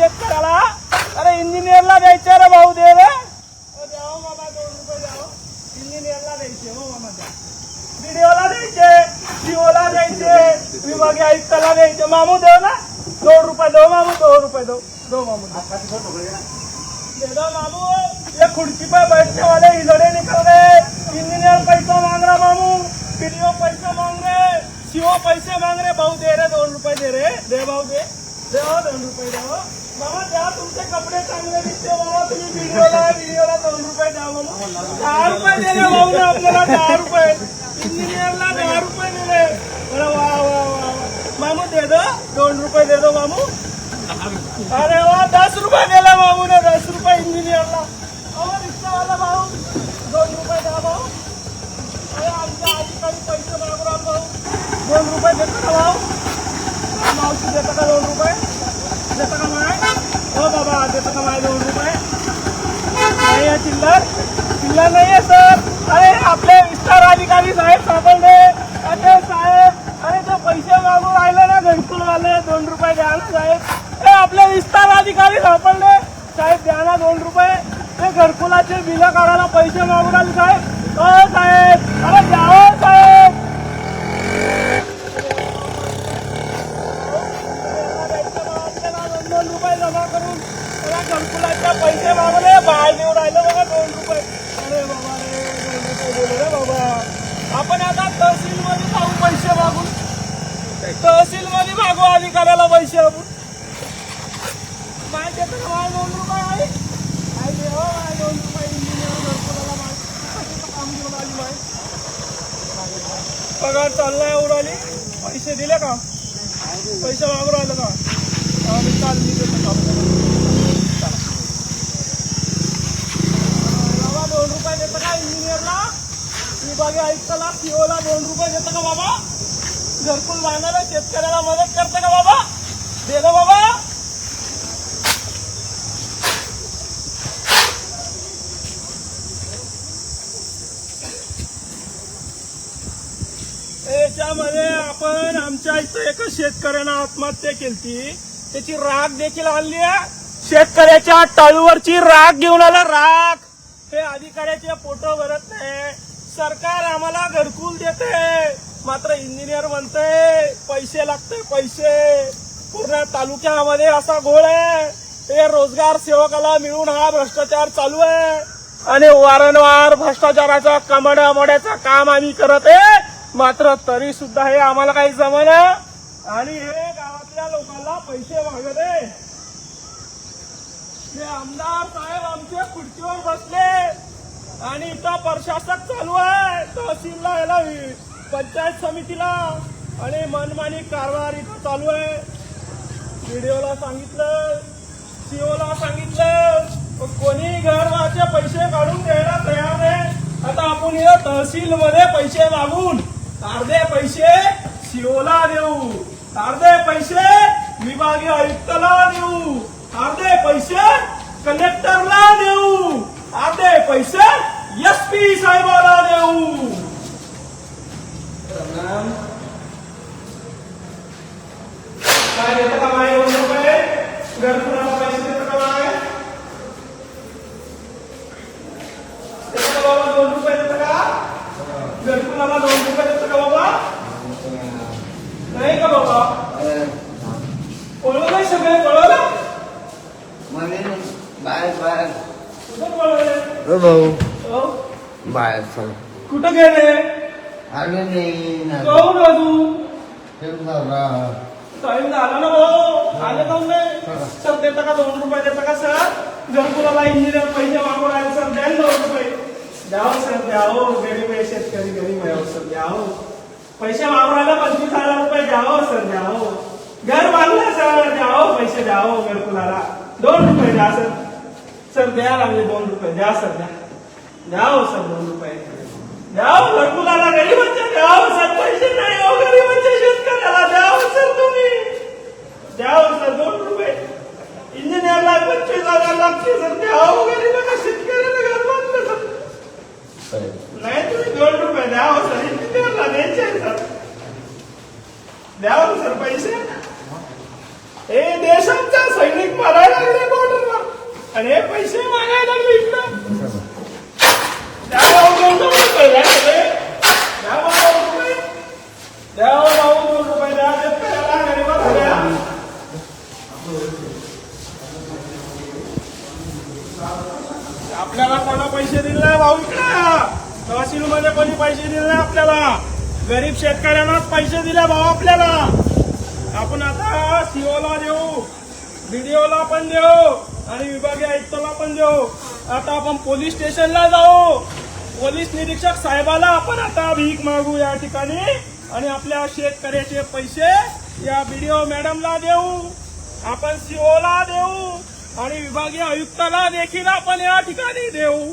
शेतकऱ्याला? अरे इंजिनियरला द्यायचे रे भाऊ दे रे. द्यावं मामा दोन रुपये द्यावं. इंजिनियरला द्यायचे हो मामा द्या व्हिडिओला द्यायचे सीओला द्यायचे विभागीय आयुक्ताला द्यायचे. मामू देव ना. दोन रुपये दो मामू दो रुपये दो. दो मामू दो. दे दो मामू. ये खुर्ची पे बैठने वाले हिलड़े निकल गए इंजीनियर पैसा मांग रहा मामू. पीडीओ पैसे मांग रहे सीओ पैसे मांग रहे भाऊ दे रहे दोन रुपये दे रहे दे भाऊ दे. दे हो दोन रुपये द्या मामा द्या तुमचे कपडे चांगले दिसते बाबा तुम्ही व्हिडिओला व्हिडिओला दोन रुपये द्या मामा दहा रुपये दिले भाऊ ना आपल्याला दहा रुपये. इंजिनियरला दहा रुपये दिले. वा वा वा वा. मामू दे दो दोन रुपये दे दो मामू. अरे वा दस रुपये दिला भाऊ ने दस रुपये इंजिनियरला अहो रिक्षावाला भाऊ दोन रुपये द्या भाऊ. अरे आमच्या अधिकारी पैसे आलो भाऊ. दोन रुपये देतो का भाऊ. मावशी देतं का दोन रुपये? देतं का हो बाबा देतं का माझ्या दोन रुपये नाही आहे चिल्लर. चिल्लर नाही आहे सर. अरे आपले विस्तार अधिकारी साहेब सापडले. अरे साहेब. अरे ते पैसे मागून राहिले ना घरकुल वाले. दोन रुपये द्या ना साहेब. हे आपले विस्तार अधिकारी सापडले. साहेब द्या ना दोन रुपये. ते घरकुलाचे बिलं काढायला पैसे मागून आले साहेब. हो साहेब. अरे द्या हो साहेब दोन दोन रुपये जमा करून त्याला घरकुलाच्या पैसे मागले बाहेर देऊ राहिले बघा दोन रुपये. अरे बाबा रे दोन रुपये दिले रे बाबा. आपण आता तहसील मध्ये जाऊ पैसे मागून. तहसील मध्ये मागू अधिकाऱ्याला पैसे आपण माहिती तर का दोन रुपये आहे. काय दे दोन रुपये इंजिनियर घरकुलाला माय काम घेऊन आली माय पगार चाललाय उडाली पैसे दिले का? पैसे वागू राहिलं का? दोन रुपये देतं का इंजिनियरला विभागीय आयुक्ताला सीओला दोन रुपये देतं का बाबा? घरकुल बांधायला शेतकऱ्याला मदत करते का बाबा? दे बाबा. याच्यामध्ये आपण आमच्या इथं एका शेतकऱ्यानं आत्महत्या केली त्याची राग देखील आणली आहे. शेतकऱ्याच्या टाळूवरची राग घेऊन आला राग हे अधिकाऱ्याचे फोटो भरत नाही. सरकार आम्हाला घरकुल देते. मात्र इंजिनियर म्हणते पैसे लागते पैसे. पूर्ण तालुक्यामध्ये असा घोळ आहे. हे रोजगार सेवकाला मिळून हा भ्रष्टाचार चालू आहे. आणि वारंवार भ्रष्टाचाराचा कमड्यामड्याचं काम आम्ही करत आहे. मात्र तरी सुद्धा हे आम्हाला काही जमलं आणि हे गावातले आपल्या लोकांना पैसे मागत आहे आमदार साहेब आमच्या खुर्चीवर बसले. आणि इथं प्रशासक चालू आहे. तहसीलला याला पंचायत समितीला. आणि मनमानी कारभार इथं चालू आहे. व्हिडिओला सांगितलं. सीओला सांगितलं. पण कोणी घरवाचे पैसे काढून द्यायला तयार नाही आता आपण या तहसील मध्ये पैसे मागून अर्धे पैसे सीओला देऊ. अर्धे पैसे. विभागीय आयुक्ताला देऊ अर्धे पैसे. कलेक्टरला देऊ अर्धे पैसे. एस पी साहेबाला देऊ काय देतं का माय दोन रुपये घरकुलाला पैसे देतं का माय देतं का बाबा दोन रुपये देतं का घरकुलाला दोन रुपये देतं का बाबा नाही का बाबा कळवलं नाही सगळे कळवलं बाहेर बाहेर कुठं कळवले हो भाऊ हो? बाहेर चल कुठं गेले आलो नाही ना काहून अजून ठेवून नवरा. टाइम झाला ना भाऊ आले काहून नाही सर देता का दोन रुपये देता का सर? घरकुलाला इंजिनियर पैसे मागून आले सर द्या दोन रुपये. द्याव सर द्यावो. गरीब आहे शेतकरी गरीब आहे हो, सर द्यावो. पैसे वापरायला पंचवीस हजार रुपये द्यावं सर द्यावो. घर बांधलं सर द्यावो. पैसे द्यावो घरकुलाला. दोन रुपये द्या सर. सर द्या लागले दोन रुपये. द्या सर द्या. द्याव सर दोन रुपये. द्याव घरकुलाला गरीबांच्या द्याव सर. पैसे नाही हो गरीबांच्या शेतकऱ्याला द्याव सर तुम्ही. द्याव सर दोन रुपये. इंजिनियरला पंचवीस हजार लागते सर? द्यावं गरीबाला शेतकऱ्याला घर बांधलं सर. नाही तुम्ही दोन रुपये द्यावं सर. इंजिनियरला द्यायचे आहे, सर. द्यावं सर पैसे. हे देशांचा सैनिक मारायला लागले बॉर्डरवर आणि हे पैसे मागायला लागले इकडं. द्यावं दोन रुपये द्या सगळे. द्यावं दोन रुपये द्यावं भाऊ दोन रुपये द्या शेतकऱ्याला गरीबाला द्या आपल्याला कोणा पैसे दिले नाही भाऊ इकडे तहसील मध्ये कोणी पैसे दिले नाही आपल्याला. गरीब शेतकऱ्यांनाच पैसे दिले भाऊ आपल्याला. आपण आता सीओला देऊ बीडीओला पण देऊ आणि विभागीय आयुक्ताला पण देऊ. आता आपण पोलीस स्टेशनला जाऊ. पोलीस निरीक्षक साहेबाला आपण आता भीक मागू या ठिकाणी आणि आपल्या शेतकऱ्याचे पैसे या बीडीओ मॅडमला देऊ. आपण सीओला देऊ. आणि विभागीय आयुक्ताला देखील आपण या ठिकाणी देऊ.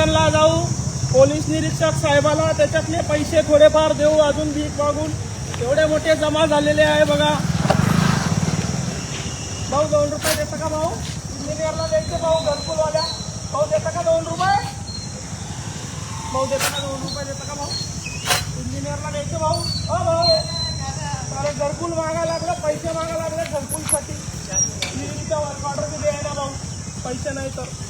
स्टेशनला जाऊ. पोलीस निरीक्षक साहेबाला त्याच्यातले पैसे थोडेफार देऊ. अजून भीक मागून. एवढे मोठे जमा झालेले आहे बघा. भाऊ दोन रुपये देता का भाऊ? इंजिनियरला द्यायचे भाऊ घरकुलवाल्या. भाऊ देता का दोन रुपये? भाऊ देता का दोन रुपये देता का भाऊ? इंजिनियरला द्यायचे भाऊ? हो भाऊ. अरे घरकुल मागा लागलं पैसे मागा लागले घरकुलसाठी. विहिरीच्या वर्क ऑर्डर बी द्यायला भाऊ. पैसे नाही तर.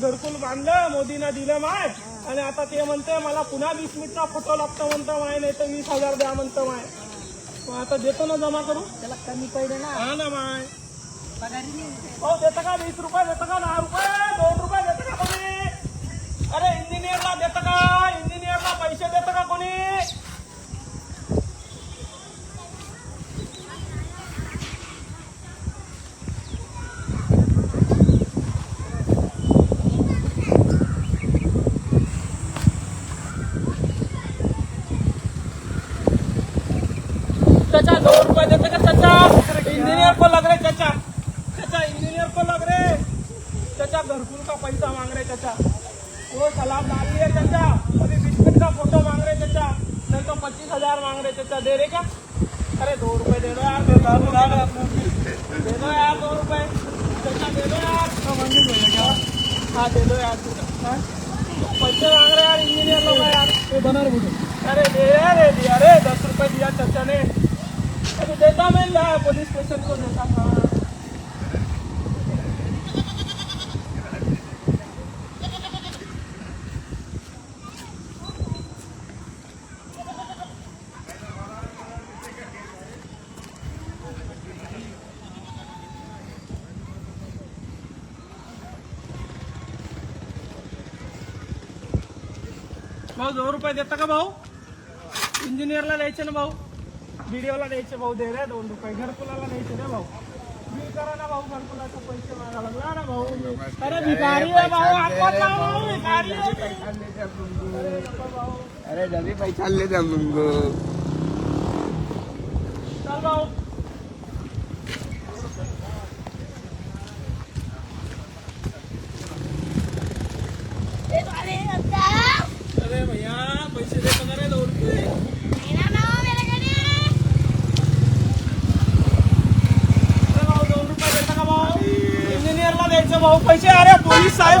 घरकुल बांधलं मोदीनं दिलं माय. आणि आता ते म्हणते मला पुन्हा वीस मिनिटचा फोटो लागतो म्हणतं माय नाही तर वीस हजार द्या म्हणतं माय. मग आता देतो ना जमा करू त्याला कमी पडले ना. हा ना माय. पगारी नाही हो देतं का वीस रुपये? देतं का दहा रुपये? दोन रुपये देतं का कोणी अरे इंजिनियरला इंजीनियर को लग रहे चाचा। चाचा इंजीनियर को लग रहे चाचा घरकुल का पैसा मांग रहे चाचा। वो सलाम डाल लिया चाचा। अभी बिस्किट का फ़ोटो मांग रहे चाचा। नहीं तो पच्चीस हज़ार मांग रहे चाचा। दे रहे क्या? अरे दो रुपए दे दो यार दे दो यार दो रुपए। चाचा दे दो यार। हाँ दे दो यार। हाँ? पैसे मांग रहे यार इंजीनियर लोग यार। ये बना रहे अरे दे अरे दिया अरे दस रुपए दिया चाचा ने। अरे देता मैं ला पुलिस स्टेशन को देता था भाऊ दोन रुपये देता का भाऊ? इंजिनियरला द्यायचे ना भाऊ? व्हिडिओला द्यायचे भाऊ दे रे दोन रुपये. घरकुलाला द्यायचे रे भाऊ. बिल करा ना भाऊ घरकुलाचे पैसे मागा लागला ना भाऊ. अरे भिकारी आहे भाऊ भाऊ भिकारी आहे. अरे नको भाऊ. अरे डबे पैसा ले मुंगो चल भाऊ अरे भैया पैसे देतो का रे दोन रुपये अरे भाऊ दोन रुपये देता का भाऊ इंजिनियरला द्यायचं भाऊ पैसे अरे पोलीस साहेब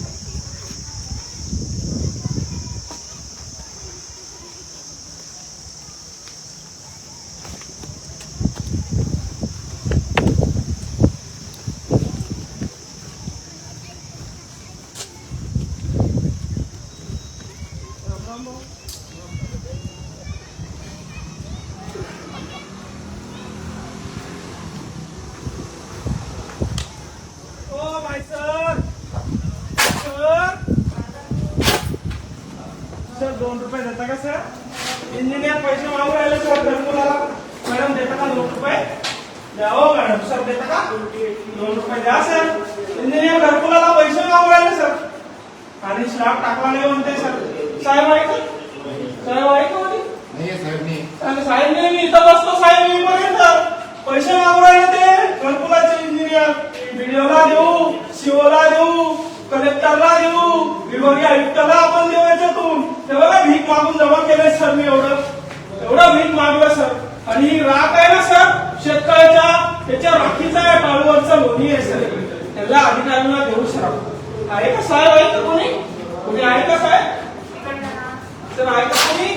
दोन रुपये देता का सर इंजिनियर पैसे मागू राहिले सर घरकुलाला मॅडम देता का दोन रुपये? द्या हो मॅडम सर देता का? दोन रुपये द्या सर इंजिनियर घरकुलाला पैसे मागू राहिले सर आणि स्लॅब टाकला नाही म्हणते सर साहेब आहे का साहेब आहे का म्हणे? आणि साहेब नाही मी इथं बसतो साहेब मी पर्यंत पैसे मागू राहिले ते घरकुलाचे इंजिनियर बीडीओला देऊ सीओला देऊ कलेक्टरला देऊ विभागीय आयुक्ताला आपण देऊ याच्यातून तेव्हा भीक मागून जमा केलंय सर मी एवढं. एवढं भीक मागलं सर आणि ही राख आहे ना सर शेतकऱ्याच्या त्याच्या राखीचा आहे टाळूवरचा लोणी आहे सर त्याला अधिकाऱ्यांना देऊ सर आहे का साहेब आहे का कोणी? कोणी आहे का साहेब सर आहे का कोणी?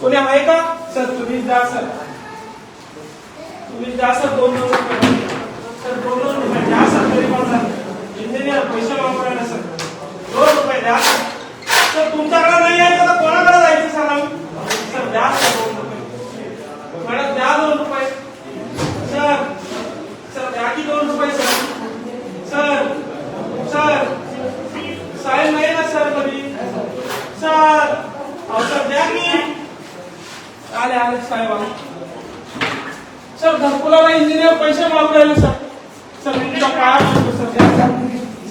कोणी आहे का? सर तुम्ही द्या सर तुम्ही द्या सर दोन दोन रुपये. सर दोन दोन रुपये द्या सर तरी पण सर इंजिनियर पैसे वापरायला सर दोन रुपये द्या सर सर तुमच्याकडे नाही आहे तर कोणाकडे जायचं सांगा सर द्या सर दोन रुपये. मॅडम द्या दोन रुपये. सर सर द्या की दोन रुपये सर. Sir sir. साहेब नाही ना सर कधी? सर अहो सर द्या की. आले आले साहेब सर घरकुलाला इंजिनियर पैसे मागू राहिले सर. सर तुमचा काय पाया सर? द्या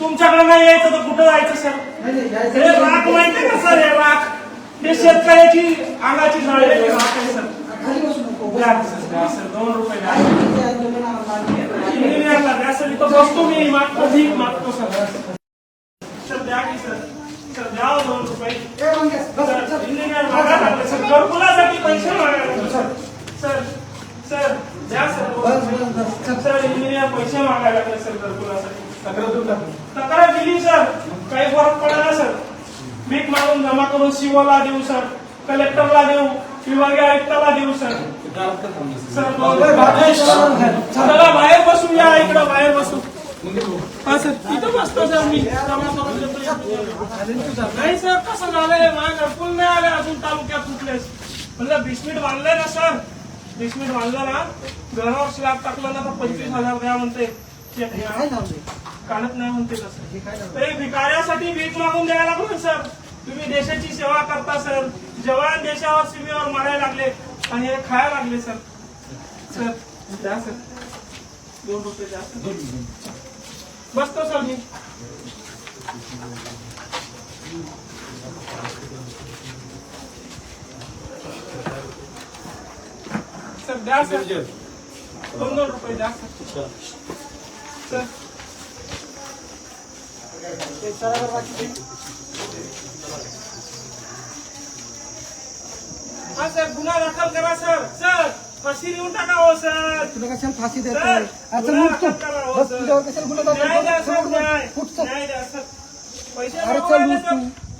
तुमच्याकडे नाही यायचं तर कुठं जायचं सर हे राख माहितीये का सर हे राख? हे शेतकऱ्याची अंगाची राख आहे सर दोन रुपये बसतो मी मागतो सर सर द्या की सर सर द्या हो दोन रुपये. सर इंजिनियर सर घरकुलासाठी पैसे मागायला सर सर सर द्या. सर इंजिनियर पैसे मागायला लागले सर घरकुलासाठी. तक्रार दिली सर. काही फरक पडला सर? भीक मागून जमा करून सीओला देऊ सर. कलेक्टरला देऊ विभागीय आयुक्ताला देऊ सर. सर चला बाहेर बसू या इकडं बाहेर बसू. हा सर तिथं बसतो सर मी. जमा करून देतो. नाही सर कसं झालंय. माझ्या फुल नाही आले अजून तालुक्यात कुठलेच. म्हणलं बिस्मिट बांधलंय ना सर? बिस्मिट बांधलं ना? घरावर स्लॅब टाकलं ना तर पंचवीस हजार द्या म्हणते. काढत नाही म्हणते तसं तरी भिकाऱ्यासाठी भीक मागून द्यायला लागलो सर. तुम्ही देशाची सेवा करता सर. जवान देशावर सीमेवर मारायला लागले आणि हे खायला लागले सर. सर द्या सर. दोन रुपये द्या सर. बसतो सर मी. सर द्या सर. दोन दोन रुपये द्या सर. सर हा सर गुन्हा दाखल करा सर. सर फाशी देऊन टाका हो सर. तुला कशाला फाशी सर, देतोय आता गुन्हा उठ तू दाखल करा. हो, बस सर. तुझ्यावर कशाला गुन्हा दाखल न्याय द्या सर करतो? न्याय. उठ चल. न्याय द्या सर. पैसे अरे चल तू.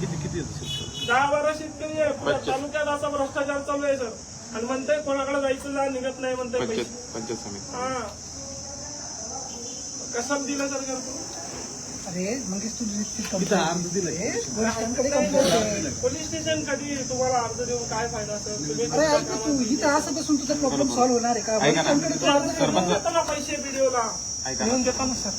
किती किती दहा बारा शेतकरी आहे तालुक्यात असा भ्रष्टाचार चालू आहे सर. आणि म्हणतंय कोणाकडे जायचं जा निघत नाही म्हणतंय पंचायत पंचायत समिती. हा. कसं दिलं सर घरकुल? अरे कंप्लेंट पोलीस स्टेशन कधी तुम्हाला अर्ज देऊन काय फायदा सर? अरे तू इथं असं बसून तुझा प्रॉब्लेम सॉल्व्ह होणार आहे का? पैसे व्हिडिओला? ऐका देऊन ना देतो ना सर.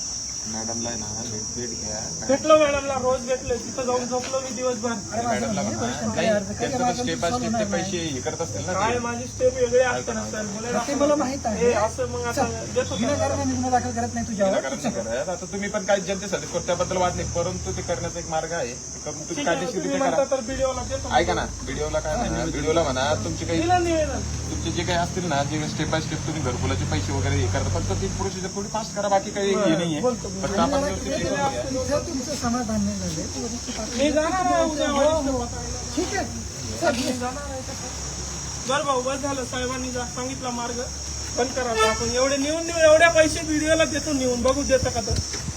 मॅडमला आहे ना भेट भेट घ्या. भेटलो मॅडमला रोज भेटले. तिथं जाऊन झोपलो मी दिवसभर. मॅडमला म्हणा. नाही त्यांचं स्टेप बाय स्टेप ते पैसे हे करत असतील ना काय ते. माझी स्टेप वेगळे असते ना सर. ते मला माहीत आहे. हे असं मग आता देतो. विनाकारण आम्ही गुन्हा दाखल करत नाही तुझ्यावर. विनाकारण नाही करत. आता तुम्ही पण काय जनतेसाठी करता त्याबद्दल वाद नाही. परंतु ते करण्याचा एक मार्ग आहे. ते करून तुम्ही ठीक आहे, कायदेशीर तुम्ही रित्या म्हणता करा. तर व्हिडिओला देतो. ऐका ना व्हिडिओला काय म्हणा व्हिडिओला म्हणा तुमचे काही दिलं निवेदन तुमचे जे काही असतील ना जे स्टेप बाय स्टेप तुम्ही घरकुलाचे पैसे वगैरे हे करता फक्त ती प्रोसिजर थोडी फास्ट करा बाकी काही हे नाहीये. फक्त आपण व्यवस्थित हे करून घ्या. जर तुमचं समाधान नाही झाले. तर वरिष्ठ पातळीवर- मी जाणार आहे उद्या वरिष्ठ पातळीला. ठीक आहे. सर, मी जाणार आहे का? सर? बरं भाऊ बस झालं. साहेबांनी जा- सांगितला मार्ग. बंद करा आता आपण. एवढे नेऊन नेऊन एवढ्या पैसे व्हिडिओला देतो नेऊन. बघू देतं का तर.